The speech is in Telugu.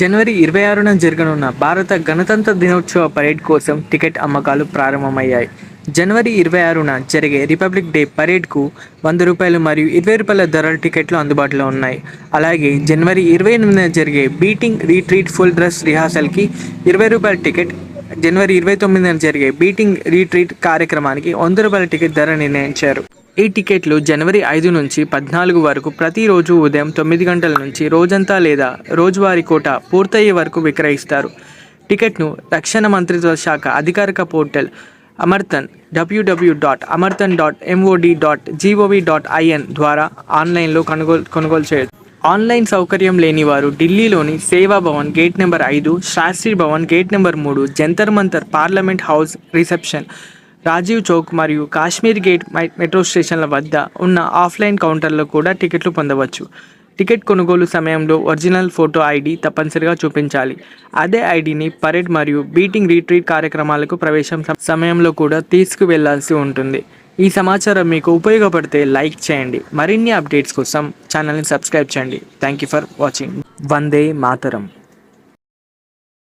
జనవరి ఇరవై ఆరున జరగనున్న భారత గణతంత్ర దినోత్సవ పరేడ్ కోసం టికెట్ అమ్మకాలు ప్రారంభమయ్యాయి. జనవరి ఇరవై ఆరున జరిగే రిపబ్లిక్ డే పరేడ్కు వంద రూపాయలు మరియు ఇరవై రూపాయల ధరల టికెట్లు అందుబాటులో ఉన్నాయి. అలాగే జనవరి ఇరవై ఎనిమిదిన జరిగే బీటింగ్ రీట్రీట్ ఫుల్ డ్రెస్ రిహార్సల్కి ఇరవై రూపాయల టికెట్ జనవరి ఇరవై తొమ్మిదిన జరిగే బీటింగ్ రీట్రీట్ కార్యక్రమానికి వంద రూపాయల టికెట్ ధర నిర్ణయించారు. ఈ టికెట్లు జనవరి ఐదు నుంచి పద్నాలుగు వరకు ప్రతిరోజు ఉదయం తొమ్మిది గంటల నుంచి రోజంతా లేదా రోజువారీ కోట పూర్తయ్యే వరకు విక్రయిస్తారు. టికెట్ను రక్షణ మంత్రిత్వ శాఖ అధికారిక portal అమర్తన్ W W dot అమర్తన్ dot MOD dot GOV dot IN ద్వారా ఆన్లైన్లో కొనుగోలు కొనుగోలు చేయొచ్చు. ఆన్లైన్ సౌకర్యం లేని వారు ఢిల్లీలోని సేవా భవన్ గేట్ నెంబర్ ఐదు శాస్త్రి భవన్ గేట్ నెంబర్ మూడు Jantar Mantar parliament house reception. Rajiv Chowk మరియు కాశ్మీర్ గేట్ మెట్రో స్టేషన్ల వద్ద ఉన్న ఆఫ్లైన్ కౌంటర్లో కూడా టికెట్లు పొందవచ్చు. టికెట్ కొనుగోలు సమయంలో ఒరిజినల్ ఫోటో ఐడి తప్పనిసరిగా చూపించాలి. అదే ఐడిని పరేడ్ మరియు బీటింగ్ రీట్రీట్ కార్యక్రమాలకు ప్రవేశం సమయంలో కూడా తీసుకువెళ్ళాల్సి ఉంటుంది. ఈ సమాచారం మీకు ఉపయోగపడితే లైక్ చేయండి. మరిన్ని అప్డేట్స్ కోసం ఛానల్ని సబ్స్క్రైబ్ చేయండి. Thank you for watching Vande Mataram.